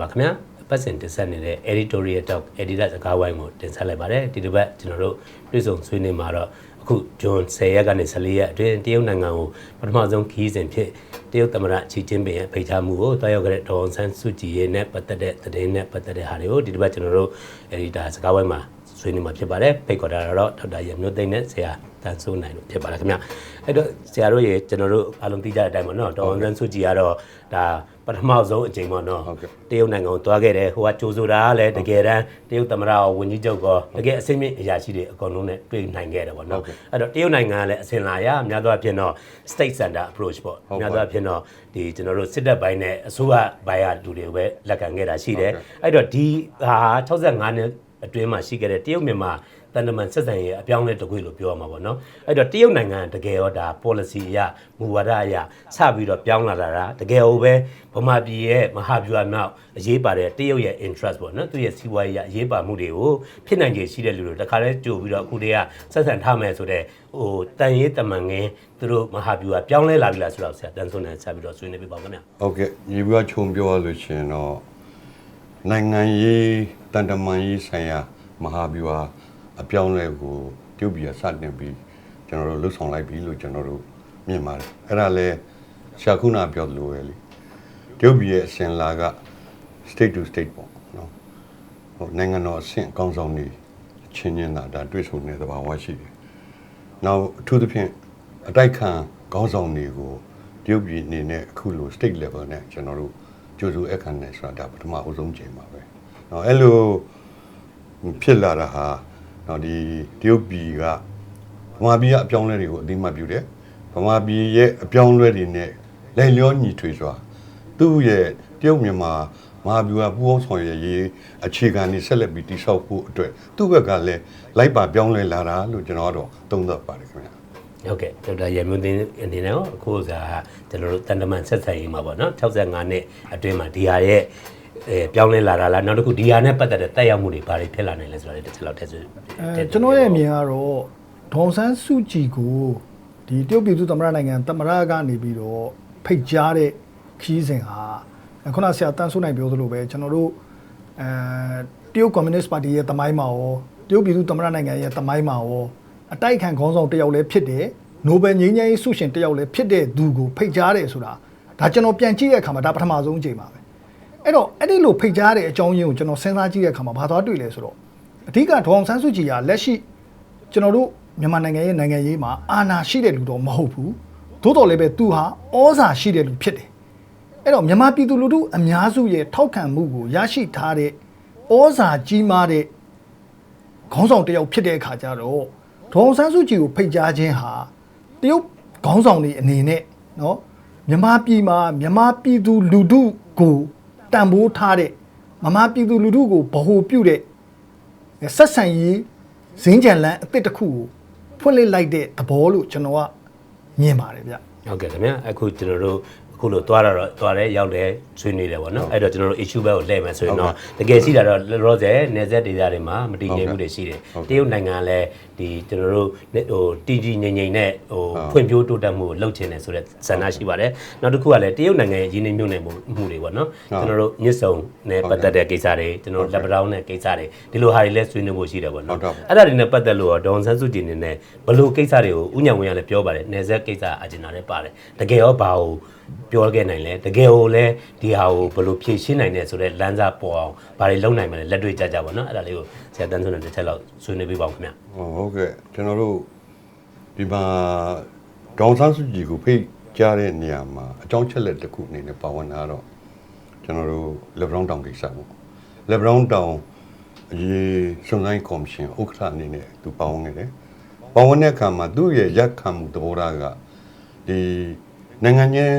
ပါခင်ဗျာပတ်စင်တင်ဆက်နေတဲ့ editorial talk editor စကားဝိုင်းကိုတင်ဆက်လိုက်ပါတယ်ဒီတစ်ပတ်ကျွန်တော်တို့တွေ့ဆုံဆွေးနွေးမှာတော့အခုဂျွန်10ရက်ကနေ14ရက်အတွင်းတရုတ်နိုင်ငံကိုပထမဆုံးခီးစဉ်ဖြစ်တရုတ်သမ္မတချီချင်းပင်ရဲ့ဖိတ်ကြားမှုကိုတွားရောက်ခဲ့တဲ့ဒေါ်အောင်ဆန်းစုကြည်ရဲ့နဲ့ပတ်သက်တဲ့သတင်းနဲ့ပတ်သက်တဲ့ဟာတွေကိုဒီတစ်ပတ်ကျွန်တော်တို့ editor စကားဝိုင်းမှာဆွေးနွေးမှာဖြစ်ပါတယ်ဖိတ်ခေါ်တာတော့ဒေါက်တာရမျိုးသိန်းနဲ့ဆရာ တန်စိုးနိုင်တို့ဖြစ်ပါတယ်ခင်ဗျအဲ့တော့ဆရာတို့ရေကျွန်တော်တို့အားလုံးသိကြတဲ့အတိုင်းပေါ့နော်ဒေါ်အောင်ဆန်းစုကြည်ကတော့ဒါပထမဆုံးအကြိမ်ပေါ့နော်ဟုတ်ကဲ့တရုတ်နိုင်ငံကိုသွားခဲ့တယ်ဟိုကကြိုဆိုတာကလည်းတကယ်တမ်းတရုတ်သမ္မတရောဝန်ကြီးချုပ်ရောတကယ်အစင်းမြင့်အရာရှိတွေအကုန်လုံးနဲ့တွေ့နိုင်ခဲ့တယ်ပေါ့နော်ဟုတ်ကဲ့အဲ့တော့တရုတ်နိုင်ငံကလည်းအစင်လာရအများသောအားဖြင့်တော့ state center approach ပေါ့ဟုတ်အပါများသောအားဖြင့်တော့ဒီကျွန်တော်တို့စစ်တပ်ပိုင်းနဲ့အစိုးရပိုင်းကလူတွေကိုပဲလက်ခံခဲ့တာရှိတယ်ဟုတ်ကဲ့အဲ့တော့ဒီဟာ65နှစ် အတွင်းမှာရှိခဲ့တဲ့တရုတ်မြန်မာတန်တမန်ဆက်ဆံရေးအပြောင်းအလဲတစ်ခွေလို့ပြောရမှာပေါ့နော်အဲ့တော့တရုတ်နိုင်ငံတကယ်ရောဒါ policy အရမူဝါဒအရစပြီးတော့ပြောင်းလာတာဒါတကယ်ဟိုပဲဗမာပြည်ရဲ့မဟာဗျူဟာမြောက်အရေးပါတဲ့တရုတ်ရဲ့ interest ပေါ့နော်သူရဲ့စီးပွားရေးအရေးပါမှုတွေကိုဖြစ်နိုင်ခြေရှိတဲ့လူတွေတခါလဲကြိုပြီးတော့အခုတည်းကဆက်ဆံထားမယ်ဆိုတော့ဟိုတန်ရေးတမန်ငင်းသူတို့မဟာဗျူဟာပြောင်းလဲလာပြီလားဆိုတော့ဆရာတန်ဆွန်းနဲ့ဆက်ပြီးတော့ဆွေးနွေးပြပါဦးခင်ဗျာဟုတ်ကဲ့ညီပွားခြုံပြောရလို့ရှိရင်တော့နိုင်ငံရေး တန်တမာရေးဆိုင်ရာမဟာဗျူဟာအပြောင်းအလဲကိုတရုတ်ပြည်ကစတင်ပြီးကျွန်တော်တို့လှုပ်ဆောင်လိုက်ပြီလို့ကျွန်တော်တို့မြင်ပါတယ်အဲ့ဒါလဲရှာခုနာပြောသလိုပဲလေတရုတ်ပြည်ရဲ့အစဉ်လာက state to state ပေါ့နော်ဟိုနိုင်ငံတော်အဆင့်အကောင်းဆောင်နေချင်းချင်းသာဒါတွေ့ဆုံနေသဘာဝရှိတယ်နောက်အထူးသဖြင့်အတိုက်ခံကောင်းဆောင်တွေကိုတရုတ်ပြည်အနေနဲ့အခုလို state level နဲ့ကျွန်တော်တို့ကြိုးစိုးအခမ်းနဲ့ဆိုတာဒါပထမအဆုံးချိန်ပါပဲ။ နော်အဲ့လိုဖြစ်လာတာဟာနော်ဒီတရုတ်ပြည်ကဗမာပြည်ကအပြောင်းလဲတွေကိုအသိမှတ်ပြုတယ်။ဗမာပြည်ရဲ့အပြောင်းလဲတွေနဲ့လက်လျောညီထွေစွာသူ့ရဲ့တရုတ်မြန်မာမဟာဗျူဟာပူးပေါင်းဆောင်ရွက်ရေးအခြေခံတွေဆက်လက်ပြီးတည်ဆောက်ဖို့အတွက်သူ့ဘက်ကလည်းလိုက်ပါပြောင်းလဲလာတာလို့ကျွန်တော်ကတော့သုံးသပ်ပါတယ်ခင်ဗျာဟုတ်ကဲ့ဒေါက်တာရမွန်းသိန်းအနေနဲ့ရောအခုစားကျွန်တော်တို့တန်တမန်ဆက်ဆံရေးမှာပေါ့နော်65နှစ်အတွင်းမှာဒီဟာရဲ့ အဲပြောင်းလဲလာတာလားနောက်တစ်ခုဒီဟာနဲ့ပတ်သက်တဲ့တက်ရောက်မှုတွေဘာတွေဖြစ်လာနိုင်လဲဆိုတာလေးတစ်ချက်လောက်ထည့်ဆွေးအဲကျွန်တော်ရဲ့အမြင်ကတော့ဒေါန်ဆန်းစုကြည်ကိုဒီတရုတ်ပြည်သူ့သမ္မတနိုင်ငံသမ္မတကနေပြီးတော့ဖိတ်ကြားတဲ့ခီးစဉ်ဟာခုနဆရာတန်းစိုးနိုင်ပြောသလိုပဲကျွန်တော်တို့အဲတရုတ်ကွန်မြူနစ်ပါတီရဲ့တမိုင်းမှာရောတရုတ်ပြည်သူ့သမ္မတနိုင်ငံရဲ့တမိုင်းမှာရောအတိုက်အခံခေါင်းဆောင်တစ်ယောက်လည်းဖြစ်တယ်နိုဘယ်ငြိမ်းချမ်းရေးဆုရှင်တစ်ယောက်လည်းဖြစ်တဲ့သူကိုဖိတ်ကြားတယ်ဆိုတာဒါကျွန်တော်ပြန်ကြည့်တဲ့အခါမှာဒါပထမဆုံးအချိန်ပါပဲ အဲ့တော့အဲ့ဒီလိုဖိတ်ကြားတဲ့အကြောင်းရင်းကိုကျွန်တော်စဉ်းစားကြည့်တဲ့အခါမှာဘာသွားတွေ့လဲဆိုတော့အဓိကဒေါအောင်ဆန်းစုကြည်ကလက်ရှိကျွန်တော်တို့မြန်မာနိုင်ငံရဲ့နိုင်ငံရေးမှာအာဏာရှိတဲ့လူတော့မဟုတ်ဘူးသို့တော်လည်းပဲသူဟာဩဇာရှိတဲ့လူဖြစ်တယ်အဲ့တော့မြန်မာပြည်သူလူထုအများစုရဲ့ထောက်ခံမှုကိုရရှိထားတဲ့ဩဇာကြီးမားတဲ့ခေါင်းဆောင်တစ်ယောက်ဖြစ်တဲ့အခါကျတော့ဒေါအောင်ဆန်းစုကြည်ကိုဖိတ်ကြားခြင်းဟာတရုတ်ခေါင်းဆောင်တွေအနေနဲ့နော်မြန်မာပြည်မှာမြန်မာပြည်သူလူထုကို တန်ဖိုးထားတဲ့မြန်မာပြည်သူလူထုကိုဗဟိုပြုတဲ့ဆက်ဆံရေးဇင်းကြံလန်းအစ်စ်တစ်ခုကိုဖွင့်လှစ်လိုက်တဲ့သဘောလို့ကျွန်တော်ကမြင်ပါတယ်ဗျဟုတ်ကဲ့ခင်ဗျာအခုကျွန်တော်တို့အ ခုလို့သွားတာတော့သွားတယ်ရောက်တယ်ဆွေးနွေးတယ်ပေါ့နော်အဲ့တော့ကျွန်တော်တို့ issue ဘက်ကိုလှည့်မယ်ဆိုရင်တော့တကယ်ရှိတာတော့လောဆယ်နေဆက်ဒေသတွေမှာမတည်ငြိမ်မှုတွေရှိတယ်တရုတ်နိုင်ငံကလည်းဒီကျွန်တော်တို့ဟိုတည်ကြည်ငြိမ်ငြိမ်နဲ့ဟိုဖွံ့ဖြိုးတိုးတက်မှုကိုလုပ်ချင်တယ်ဆိုတဲ့ဆန္ဒရှိပါတယ်နောက်တစ်ခုကလည်းတရုတ်နိုင်ငံရဲ့ရင်းနှီးမြှုပ်နှံမှုမှုတွေပေါ့နော်ကျွန်တော်တို့မြစ်ဆုံနဲ့ပတ်သက်တဲ့ကိစ္စတွေကျွန်တော်တို့လက်ပတောင်းနဲ့ကိစ္စတွေဒီလိုဟာတွေလည်းဆွေးနွေးဖို့ရှိတယ်ပေါ့နော်ဟုတ်တော့အဲ့ဒါတွေနဲ့ပတ်သက်လို့တော့ဒေါန်ဆန်းစုကြည်နေနဲ့ဘလို့ကိစ္စတွေကိုဥညံဝင်ရလည်းပြောပါတယ်နေဆက်ကိစ္စအဂျင်နာလည်းပါတယ်တကယ်ရောဘာကို ပြောခဲ့နိုင်လဲတကယ်ကိုလည်းဒီဟာကိုဘလို့ဖြည့်ရှင်းနိုင်တယ်ဆိုတော့လမ်းစာပေါ်အောင်ဘာတွေလုပ်နိုင်မလဲလက်တွေ့ကြကြပါတော့အဲ့ဒါလေးကိုဆရာတန်းစွန်းနဲ့တစ်ချက်လောက်ဆွေးနွေးပေးပါဦးခင်ဗျဟောဟုတ်ကဲ့ကျွန်တော်တို့ဒီမှာဒေါန်ဆန်းစုကြည်ကိုဖိတ်ကြားတဲ့နေရာမှာအကြောင်းချက်လက်တစ်ခုအနေနဲ့ပါဝင်လာတော့ကျွန်တော်တို့လက်ဘရောင်းတောင်ကိစ္စပေါ့လက်ဘရောင်းတောင်အရေးစုံစမ်းကော်မရှင်ဥက္ကဋ္ဌအနေနဲ့သူပါဝင်နေတယ်ပါဝင်တဲ့အခါမှာသူ့ရဲ့ရက်ခံမှုသဘောထားကဒီနိုင်ငံချင်း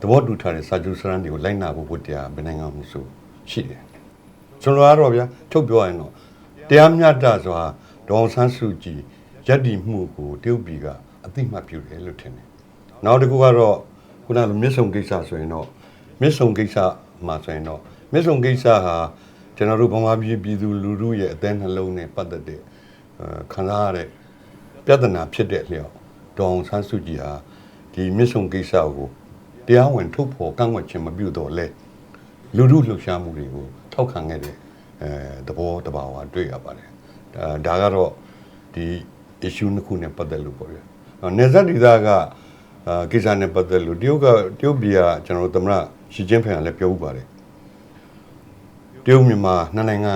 သဘောတူထားတဲ့စာချုပ်စရမ်းတွေကိုလိုက်နာဖို့ဝတ္တရားဘယ်နိုင်ငံမှမဆိုရှိတယ်ကျွန်တော်ကတော့ဗျာချုပ်ပြောရရင်တော့တရားမျှတစွာဒေါအောင်ဆန်းစုကြည်ယက်တီမှုကိုတရုတ်ပြည်ကအသိမှတ်ပြုတယ်လို့ထင်တယ်။နောက်တစ်ခုကတော့ခုနကလိုမြစ်ဆုံကိစ္စဆိုရင်တော့မြစ်ဆုံကိစ္စမှာဆိုရင်တော့မြစ်ဆုံကိစ္စဟာကျွန်တော်တို့ဗမာပြည်ပြည်သူလူထုရဲ့အသေးနှလုံးနဲ့ပတ်သက်တဲ့အဲခံစားရတဲ့ပြဿနာဖြစ်တဲ့လျောက်ဒေါအောင်ဆန်းစုကြည်ဟာဒီမြစ်ဆုံကိစ္စကို တရားဝင်ထုတ်ဖော်ကန့်ကွက်ခြင်းမပြုတော့လဲလူမှုလှုပ်ရှားမှုတွေကိုထောက်ခံခဲ့တဲ့အဲသဘောတဘာဝတွေ့ရပါတယ်ဒါဒါကတော့ဒီ issue နှစ်ခုနဲ့ပတ်သက်လို့ပေါ့ဗျာ။နေဇက်ဒီသာကအာကိစ္စနဲ့ပတ်သက်လို့တရုတ်ကတရုတ်ပြည်ကကျွန်တော်တို့သမရရှီကျင်းဖန်ကလည်းပြောဥပါတယ်။တရုတ်မြန်မာနှစ်နိုင်ငံ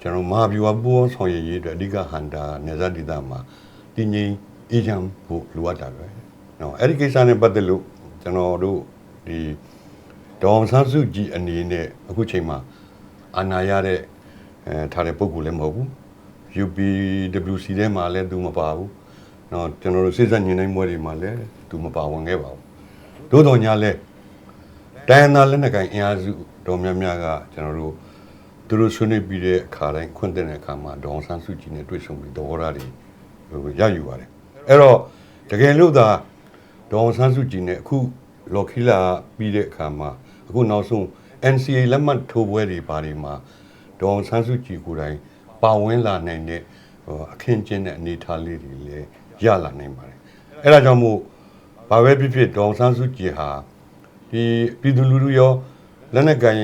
ကျွန်တော်မဟာဗျူဟာပူးပေါင်းဆောင်ရွက်ရေးအတွက်အဓိကဟန်တာနေဇက်ဒီသာမှာတည်ငြိမ်အေးချမ်းဖို့လိုအပ်တာပဲ။နော်အဲ့ဒီကိစ္စနဲ့ပတ်သက်လို့ ကျွန်တော်တို့ဒီဒေါအောင်ဆန်းစုကြည်အနေနဲ့အခုချိန်မှာအာဏာရတဲ့အဲထားတဲ့ပုံကူလည်းမဟုတ်ဘူး UPWC ထဲမှာလည်းသူမပါဘူး။နော်ကျွန်တော်တို့စိစက်ညင်နိုင်ပွဲတွေမှာလည်းသူမပါဝင်ခဲ့ပါဘူး။သို့တော်ညာလဲတိုင်းနာလက်နက်ကိုင်အင်အားစုတော်များများကကျွန်တော်တို့သူတို့ဆွေးနွေးပြီးတဲ့အခါတိုင်းခွင့်တဲ့အခါမှာဒေါအောင်ဆန်းစုကြည်နဲ့တွေ့ဆုံပြီးသဘောထားတွေဟိုရယူပါတယ်။အဲ့တော့တကယ်လို့သာ ဒေါအောင်ဆန်းစုကြည်နဲ့အခုလော်ခီလာပြီးတဲ့အခါမှာအခုနောက်ဆုံး NCA လက်မှတ်ထိုးပွဲတွေပါတွေမှာဒေါအောင်ဆန်းစုကြည်ကိုယ်တိုင်ပါဝင်လာနိုင်တဲ့ဟိုအခင်းကျင်းတဲ့အနေအထားလေးတွေလည်းရလာနိုင်ပါတယ်အဲဒါကြောင့်မို့ဘာပဲဖြစ်ဖြစ်ဒေါအောင်ဆန်းစုကြည်ဟာဒီပြည်သူလူထုရောလက်နက်ကိုင်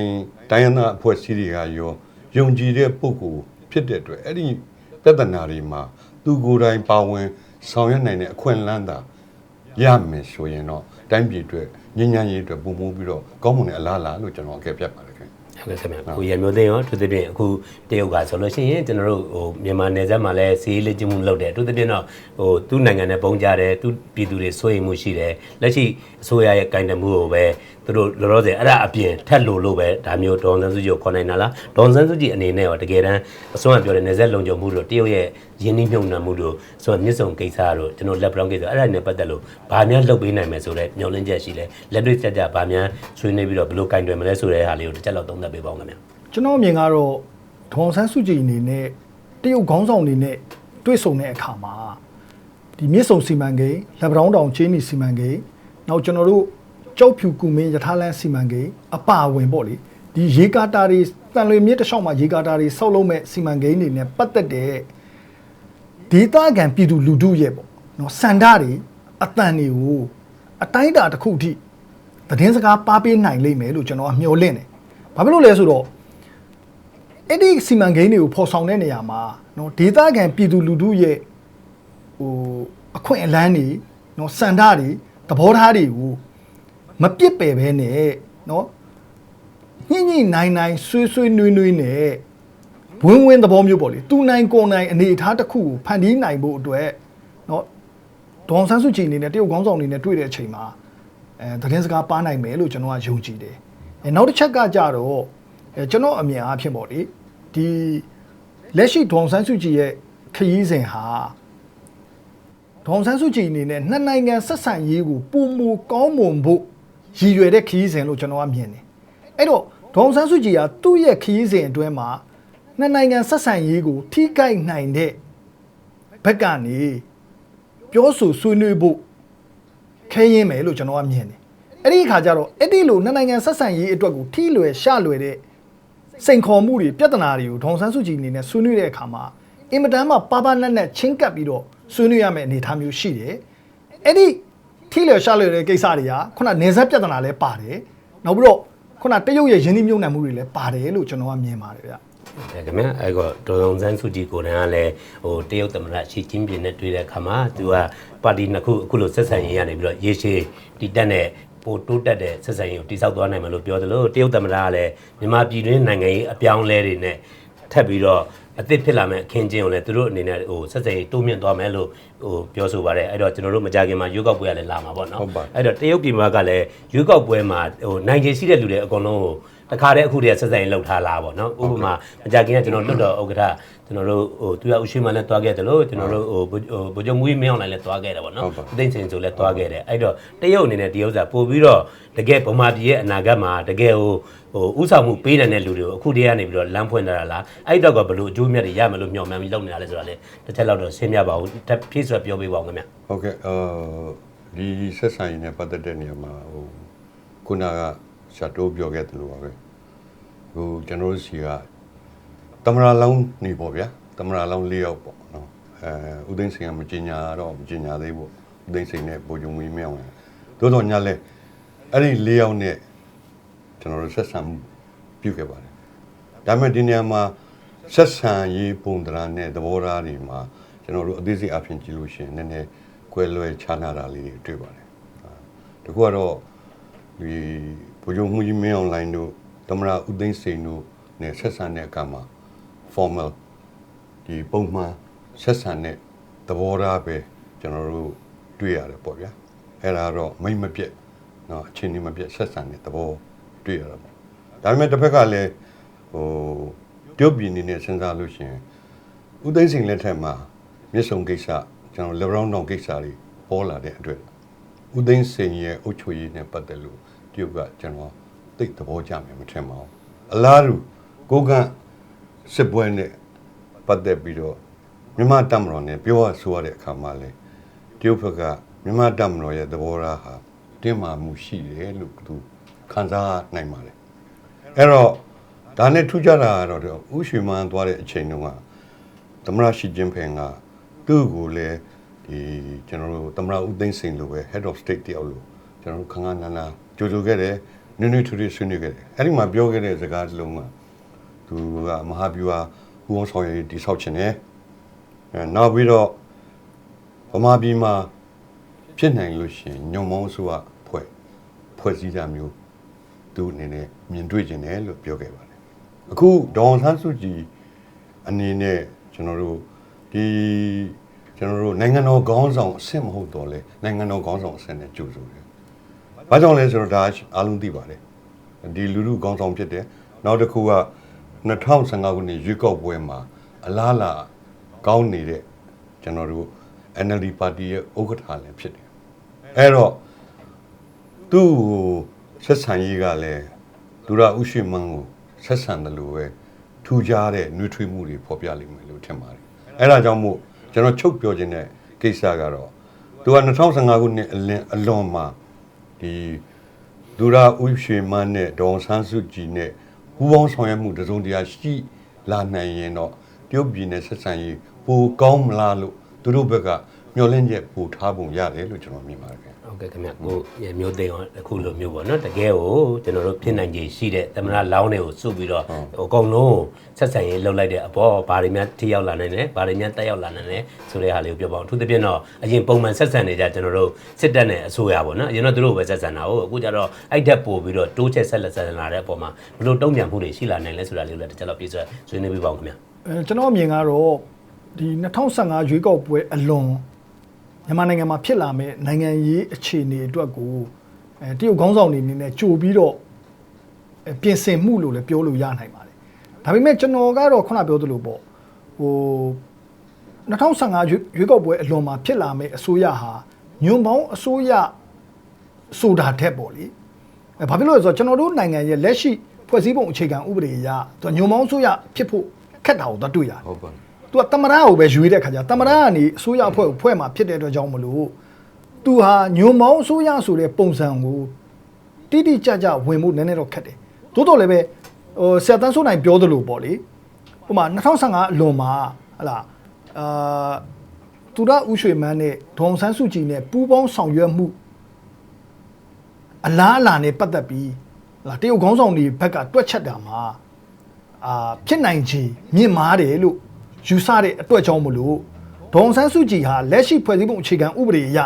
တိုင်းရင်းသားအဖွဲ့အစည်းတွေကရောယုံကြည်တဲ့ပုဂ္ဂိုလ်ဖြစ်တဲ့အတွက်အဲ့ဒီပြဿနာတွေမှာသူကိုယ်တိုင်ပါဝင်ဆောင်ရွက်နိုင်တဲ့အခွင့်အလမ်းသာ ရမယ်ဆိုရင်တော့တိုင်းပြည်အတွက်ညဉ့်ညမ်းရေးအတွက်ပုံမှုပြီးတော့ကောင်းမွန်တဲ့အလားအလာလို့ကျွန်တော်အကဲဖြတ်ပါတယ်ခင်ဗျဟုတ်ကဲ့ခင်ဗျကိုရမျိုးသိန်းရောသူတပြင်းအခုတရုတ်ကဆိုလို့ရှိရင်ကျွန်တော်တို့ဟိုမြန်မာနယ်စပ်မှာလည်းစီးရေးလက်ကျင့်မှုလုပ်တယ်သူတပြင်းတော့ဟိုသူ့နိုင်ငံနဲ့ပုံကြတယ်သူပြည်သူတွေစိုးရိမ်မှုရှိတယ်လက်ရှိအစိုးရရဲ့ကင်တယ်မှုကိုပဲ သူတို့လောလောဆယ်အဲ့ဒါအပြင်ထက်လို့လို့ပဲဒါမျိုးဒေါန်ဆန်းစုကြည်ကိုခေါ်နိုင်တာလားဒေါန်ဆန်းစုကြည်အနေနဲ့ရောတကယ်တမ်းအစိုးရပြောတဲ့နယ်စပ်လုံခြုံမှုတို့တရုတ်ရဲ့ရင်းနှီးမြှုပ်နှံမှုတို့ဆိုတော့မြစ်ဆုံကိစ္စတို့ကျွန်တော်လက်ပလောင်းကိစ္စအဲ့ဒါနဲ့ပတ်သက်လို့ဘာများလုပ်ပေးနိုင်မယ်ဆိုတော့မျှော်လင့်ချက်ရှိလဲလက်တွေ့ကြကြဘာများဆွေးနွေးပြီးတော့ဘယ်လိုကင်တွယ်မလဲဆိုတဲ့ဟာလေးကိုတစ်ချက်လောက်သုံးသပ်ပေးပါဦးခင်ဗျာကျွန်တော်အမြင်ကတော့ဒေါအောင်ဆန်းစုကြည်အနေနဲ့တရုတ်ခေါင်းဆောင်အနေနဲ့တွေ့ဆုံတဲ့အခါမှာဒီမြစ်ဆုံစီမံကိန်းလက်ပံတောင်းတောင်ချင်းနီစီမံကိန်းနောက်ကျွန်တော်တို့ ကြောက်ဖြူကူမင်းရထားလမ်းစီမံကိန်းအပါအဝင်ပေါ့လေဒီရေကာတာတွေတန်လွေမြစ်တစ်လျှောက်မှာရေကာတာတွေဆောက်လုပ်မဲ့စီမံကိန်းတွေနဲ့ပတ်သက်တဲ့ဒေသခံပြည်သူလူထုရဲ့ပေါ့နော်စန္ဒတွေအတန်တွေကိုအတိုင်းအတာတစ်ခုထိသတင်းစကားပါပေးနိုင်လိမ့်မယ်လို့ကျွန်တော်ကမျှော်လင့်တယ်။ဘာဖြစ်လို့လဲဆိုတော့အဲ့ဒီစီမံကိန်းတွေကိုဖော်ဆောင်တဲ့နေရာမှာနော်ဒေသခံပြည်သူလူထုရဲ့ဟိုအခွင့်အလမ်းတွေနော်စန္ဒတွေသဘောထားတွေကို မပြစ်ပယ်ဘဲနဲ့နော်ညှိညှိနိုင်နိုင်ဆွေးဆွေးနွေးနွေးနဲ့ဝင်းဝင်းသဘောမျိုးပေါ့လေသူနိုင်ကိုယ်နိုင်အနေအထားတစ်ခုကိုဖန်တီးနိုင်ဖို့အတွက်နော်ဒေါန်ဆန်းစုကြည်အနေနဲ့တရုတ်ခေါင်းဆောင်အနေနဲ့တွေ့တဲ့အချိန်မှာအဲသတင်းစကားပါနိုင်မယ်လို့ကျွန်တော်ကယုံကြည်တယ်အဲနောက်တစ်ချက်ကကြတော့အဲကျွန်တော်အမြင်အားဖြင့်ပေါ့လေဒီလက်ရှိဒေါန်ဆန်းစုကြည်ရဲ့ခရီးစဉ်ဟာဒေါန်ဆန်းစုကြည်အနေနဲ့နှစ်နိုင်ငံဆက်ဆံရေးကိုပုံမူကောင်းမွန်ဖို့ ရည်ရွယ်တဲ့ခရီးစဉ်လို့ကျွန်တော်ကမြင်တယ်အဲ့တော့ဒေါန်ဆန်းစုကြည်ဟာသူ့ရဲ့ခရီးစဉ်အတွင်းမှာနှစ်နိုင်ငံဆက်ဆံရေးကို ထိခိုက်နိုင်တဲ့ဘက်ကနေပြောဆိုဆွေးနွေးဖို့ခဲရင်မယ်လို့ကျွန်တော်ကမြင်တယ်အဲ့ဒီအခါကျတော့အဲ့ဒီလိုနှစ်နိုင်ငံဆက်ဆံရေးအတွက်ကိုထိလွယ်ရှလွယ်တဲ့စိန်ခေါ်မှုတွေပြဿနာတွေကိုဒေါန်ဆန်းစုကြည်အနေနဲ့ဆွေးနွေးတဲ့အခါမှာအင်မတန်မှပါပါနက်နက်ချင်းကပ်ပြီးတော့ဆွေးနွေးရမယ့်အနေအထားမျိုးရှိတယ်အဲ့ဒီ ထိလွယ်ရှလွယ်တဲ့ကိစ္စတွေကခုနနေဆက်ပြဿနာလည်းပါတယ်နောက်ပြီးတော့ခုနတရုတ်ရဲ့ရင်းနှီးမြှုပ်နှံမှုတွေလည်းပါတယ်လို့ကျွန်တော်ကမြင်ပါတယ်ဗျအဲခင်ဗျအဲ့တော့ဒေါ်အောင်ဆန်းစုကြည်ကိုယ်တိုင်ကလည်းဟိုတရုတ်သမ္မတရှီကျင်းပင်နဲ့တွေ့တဲ့အခါမှာသူကပါတီနှစ်ခုအခုလိုဆက်ဆံရေးရနေပြီးတော့ရေရှည်တည်တက်တဲ့ပိုတိုးတက်တဲ့ဆက်ဆံရေးကိုတိစောက်သွားနိုင်မယ်လို့ပြောသလိုတရုတ်သမ္မတကလည်းမြန်မာပြည်တွင်းနိုင်ငံရေးအပြောင်းအလဲတွေနဲ့ထပ်ပြီးတော့ အသစ်ဖြစ်လာမဲ့အခင်းကျင်းကိုလည်းသူတို့အနေနဲ့ဟိုဆက်ဆံရေးတိုးမြင့်သွားမယ်လို့ဟိုပြောဆိုပါတယ်အဲ့တော့ကျွန်တော်တို့မကြခင်မှာရွေးကောက်ပွဲကလည်းလာမှာပေါ့နော်ဟုတ်ပါအဲ့တော့တရုတ်ပြည်မှာကလည်းရွေးကောက်ပွဲမှာဟိုနိုင်ခြေရှိတဲ့လူတွေအကုန်လုံးကိုတခါတည်းအခုတည်းကဆက်ဆံရေးလှုပ်ထားလားပေါ့နော်ဥပမာမကြခင်ကကျွန်တော်လွတ်တော်ဥက္ကဋ္ဌကျွန်တော်တို့ဟိုသူရဥရှိမလည်းတွားခဲ့တယ်လို့ကျွန်တော်တို့ဟိုဗိုလ်ဟိုဗိုလ်ချုပ်မူကြီးမင်းအောင်လှိုင်လည်းတွားခဲ့တယ်ပေါ့နော်ဟုတ်ပါဦးသိန်းစင်ဆိုလည်းတွားခဲ့တယ်အဲ့တော့တရုတ်အနေနဲ့ဒီဥစ္စာပို့ပြီးတော့တကယ်ဗမာပြည်ရဲ့အနာဂတ်မှာတကယ်ဟိုဟိုဥဆောင်မှုပေးနိုင်တဲ့လူတွေကိုအခုတည်းကနေပြီးတော့လမ်းဖွင့်လာတာလားအဲ့တော့ကဘလို့အကျိုးမြတ်တွေရမယ်လို့မျှော်မှန်းပြီးလုပ်နေတာလဲဆိုတာလေတစ်ချက်လောက်တော့ရှင်းပြပါဦးတစ်ဖြည့်ဆိုပြောပေးပါဦးခင်ဗျဟုတ်ကဲ့အာဒီဆက်ဆံရေးနဲ့ပတ်သက်တဲ့နေရာမှာဟိုခုနက ရှာတိုးပြောခဲ့တယ်လို့ပါပဲဟိုကျွန်တော်တို့စီကတမရာလောင်းနေပေါ့ဗျာတမရာလောင်း၄ယောက်ပေါ့နော်အဲဦးသိန်းစိန်ကမကြင်ညာတော့မကြင်ညာသေးဘူးဦးသိန်းစိန်နဲ့ပုံကြုံမီမြောင်းတယ်သို့တော့ညလဲအဲ့ဒီ၄ယောက်နဲ့ကျွန်တော်တို့ဆက်ဆံမှုပြုခဲ့ပါတယ်ဒါပေမဲ့ဒီနေရာမှာဆက်ဆံရေးပုံသဏ္ဍာန်နဲ့သဘောထားတွေမှာကျွန်တော်တို့အသေးစိတ်အဖြစ်ကြည့်လို့ရှိရင်နည်းနည်းကွဲလွဲခြားနာတာလေးတွေတွေ့ပါတယ်တကူကတော့ဒီ ဗိုလ်ချုပ်မှုကြီးမင်းအောင်လိုင်းတို့သမရဦးသိန်းစိန်တို့နဲ့ဆက်ဆံတဲ့အခါမှာ formal ဒီပုံမှန်ဆက်ဆံတဲ့သဘောထားပဲကျွန်တော်တို့တွေ့ရတယ်ပေါ့ဗျာအဲ့ဒါတော့မိတ်မပြတ်เนาะအချင်းကြီးမပြတ်ဆက်ဆံတဲ့သဘောတွေ့ရတာပေါ့ဒါပေမဲ့တစ်ဖက်ကလည်းဟိုပြုတ်ပြင်းနေတဲ့စဉ်းစားလို့ရှိရင်ဦးသိန်းစိန်လက်ထက်မှာမြစ်ဆုံကိစ္စကျွန်တော်လေဘရောင်းတောင်ကိစ္စတွေပေါ်လာတဲ့အတွက်ဦးသိန်းစိန်ရဲ့အုပ်ချုပ်ရေးနဲ့ပတ်သက်လို့ တရုတ်ကကျွန်တော်သိသဘောကျမယ်မထင်ပါဘူးအလားတူကိုကန့်စစ်ပွဲနဲ့ပတ်သက်ပြီးတော့မြန်မာတပ်မတော်နဲ့ပြောရဆိုရတဲ့အခါမှာလေတရုတ်ဘက်ကမြန်မာတပ်မတော်ရဲ့သဘောထားဟာတင်းမာမှုရှိတယ်လို့သူခံစားနိုင်ပါတယ်အဲ့တော့ဒါနဲ့ထူးခြားတာကတော့ဥရွှေမန်းသွားတဲ့အချိန်တုန်းကသမရရှိချင်းဖင်ကသူ့ကိုလည်းဒီကျွန်တော်တို့သမရဦးသိန်းစိန်လိုပဲ head of state တယောက်လို့ကျွန်တော်တို့ခန်းခန်းနာနာ ကြိုးကြိုခဲ့တယ်နွေ့နွေ့ထူထူဆွေးနွေးခဲ့တယ်အဲ့ဒီမှာပြောခဲ့တဲ့စကားတစ်လုံးကသူကမဟာဗျူဟာပူအောင်ဆောင်ရွက်ရေးတိဆောက်ခြင်းနဲ့အဲနောက်ပြီးတော့ဗမာပြည်မှာဖြစ်နိုင်လို့ရှရင်ညုံမောင်းစုကဖွဲ့ဖွဲ့စည်းတာမျိုးသူအနေနဲ့မြင်တွေ့ခြင်းတယ်လို့ပြောခဲ့ပါတယ်အခုဒေါအောင်ဆန်းစုကြည်အနေနဲ့ကျွန်တော်တို့ဒီကျွန်တော်တို့နိုင်ငံတော်ခေါင်းဆောင်အဆင့်မဟုတ်တော့လေနိုင်ငံတော်ခေါင်းဆောင်အဆင့်နဲ့ကြိုဆိုတယ်။ ဘာကြောင့်လဲဆိုတော့ဒါအားလုံးသိပါတယ်။ဒီလူလူခေါင်းဆောင်ဖြစ်တယ်။နောက်တစ်ခုက2015ခုနှစ်ရွေးကောက်ပွဲမှာအလားလာကောင်းနေတဲ့ကျွန်တော်တို့ NLD ပါတီရဲ့ဥက္ကဋ္ဌလည်းဖြစ်တယ်။အဲ့တော့သူ့ကိုဆက်ဆံရေးကလည်းဒူရဥရှိမန်းကိုဆက်ဆံတယ်လို့ပဲထူခြားတဲ့နှွေးထွေးမှုတွေဖော်ပြလိမ့်မယ်လို့ထင်ပါတယ်။အဲ့ဒါကြောင့်မို့ကျွန်တော်ချုပ်ပြောခြင်းတဲ့ကိစ္စကတော့သူက2015ခုနှစ်အလင်းအလွန်မှာ ဒီဒူရာဥရွှေမန်းနဲ့ဒေါန်ဆန်းစုကြည်နဲ့ပူးပေါင်းဆောင်ရွက်မှုတစုံတရာရှိလာနိုင်ရင်တော့တရုတ်ပြည်နဲ့ဆက်ဆံရေးပိုကောင်းမလားလို့သူတို့ဘက်ကမျှော်လင့်ချက်ပိုထားပုံရတယ်လို့ကျွန်တော်မြင်ပါတယ်ခင်ဗျ ဟုတ်ကဲ့ခင်ဗျကိုမျိုးသိန်းအောင်အခုလိုမျိုးပေါ့နော်တကယ်ကိုကျွန်တော်တို့ဖြစ်နိုင်ခြေရှိတဲ့သမဏလောင်းတွေကိုစုပြီးတော့ဟိုအကုန်လုံးဆက်ဆံရေးလှုပ်လိုက်တဲ့အပေါ်ဘာတွေများထိရောက်လာနိုင်လဲဘာတွေများတက်ရောက်လာနိုင်လဲဆိုတဲ့ဟာလေးကိုပြောပါအောင်အထူးသဖြင့်တော့အရင်ပုံမှန်ဆက်ဆံနေကြကျွန်တော်တို့စစ်တပ်နဲ့အစိုးရပေါ့နော်အရင်တော့သူတို့ပဲဆက်ဆံတာဟုတ်အခုကျတော့အဲ့တက်ပို့ပြီးတော့တိုးချက်ဆက်လက်ဆက်ဆံလာတဲ့အပေါ်မှာဘလို့တုံ့ပြန်မှုတွေရှိလာနိုင်လဲဆိုတာလေးကိုလည်းတစ်ချက်တော့ပြည့်စုံဆွေးနွေးပြပါအောင်ခင်ဗျအဲကျွန်တော်အမြင်ကတော့ဒီ2015ရွေးကောက်ပွဲအလွန် မြန်မာနိုင်ငံမှာဖြစ်လာမဲ့နိုင်ငံရေးအခြေအနေအတွက်ကိုအဲတရုတ်ခေါင်းဆောင်တွေအနေနဲ့ကြိုပြီးတော့အဲပြင်ဆင်မှုလို့လည်းပြောလို့ရနိုင်ပါတယ်ဒါပေမဲ့ကျွန်တော်ကတော့ခုနပြောသလိုပေါ့ဟို2015ရွေးရွေးကောက်ပွဲအလွန်မှာဖြစ်လာမဲ့အစိုးရဟာညွန်ပေါင်းအစိုးရဆိုတာထက်ပေါ့လေအဲဘာဖြစ်လို့လဲဆိုတော့ကျွန်တော်တို့နိုင်ငံရဲ့လက်ရှိဖွဲ့စည်းပုံအခြေခံဥပဒေအရသူညွန်ပေါင်းအစိုးရဖြစ်ဖို့ခက်တာကိုတော့တွေ့ရတယ်ဟုတ်ပါဘူး तू ကတမရကိုပဲရွေးတဲ့ခါကျတမရကနေအစိုးရအဖွဲ့ကိုဖွဲ့မှာဖြစ်တဲ့အတွက်ကြောင့်မလို့ तू ဟာညွန်မောင်းအစိုးရဆိုတဲ့ပုံစံကိုတိတိကျကျဝင်မှုနည်းနည်းတော့ခက်တယ်သို့တော်လည်းပဲဟိုဆရာတန်းစိုးနိုင်ပြောသလိုပေါ့လေဟိုမှာ2015အလွန်မှာဟလာအာသူရဥရွှေမန်းနဲ့ဒေါန်ဆန်းစုကြည်နဲ့ပူးပေါင်းဆောင်ရွက်မှုအလားအလာနဲ့ပတ်သက်ပြီးဟလာတရုတ်ခေါင်းဆောင်တွေဘက်ကတွက်ချက်တာမှာအာဖြစ်နိုင်ခြေမြင့်မားတယ်လို့ ယူဆတဲ့အတွက်ကြောင့်မလို့ဒေါန်ဆန်းစုကြည်ဟာလက်ရှိဖွဲ့စည်းပုံအခြေခံဥပဒေအရ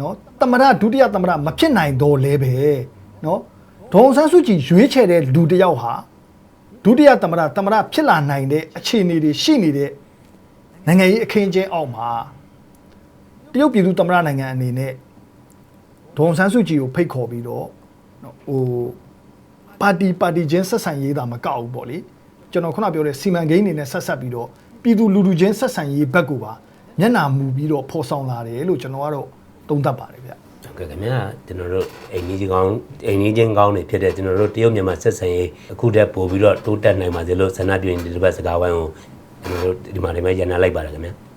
နော်တမရဒုတိယတမရမဖြစ်နိုင်တော့လဲပဲနော်ဒေါန်ဆန်းစုကြည်ရွေးချယ်တဲ့လူတစ်ယောက်ဟာဒုတိယတမရတမရဖြစ်လာနိုင်တဲ့အခြေအနေတွေရှိနေတဲ့နိုင်ငံရေးအခင်းအကျင်းအောက်မှာတရုတ်ပြည်သူတမရနိုင်ငံအနေနဲ့ဒေါန်ဆန်းစုကြည်ကိုဖိတ်ခေါ်ပြီးတော့နော်ဟိုပါတီပါတီချင်းဆက်ဆံရေးတာမကောက်ဘူးပေါ့လေ ကျွန်တော်ခုနပြောတဲ့စီမံကိန်းတွေနဲ့ဆက်ဆက်ပြီးတော့ပြည်သူလူထုချင်းဆက်ဆံရေးဘက်ကိုပါမျက်နှာမူပြီးတော့ဖော်ဆောင်လာတယ်လို့ကျွန်တော်ကတော့သုံးသပ်ပါတယ်ဗျဟုတ်ကဲ့ခင်ဗျာကျွန်တော်တို့အိမ်ကြီးကောင်းအိမ်ကြီးချင်းကောင်းနေဖြစ်တဲ့ကျွန်တော်တို့တရုတ်မြန်မာဆက်ဆံရေးအခုတည်းပို့ပြီးတော့တိုးတက်နိုင်ပါစေလို့ဆန္ဒပြုရင်ဒီတစ်ပတ်စကားဝိုင်းကိုကျွန်တော်တို့ဒီမှာနေမဲ့ရန်နာလိုက်ပါတယ်ခင်ဗျာ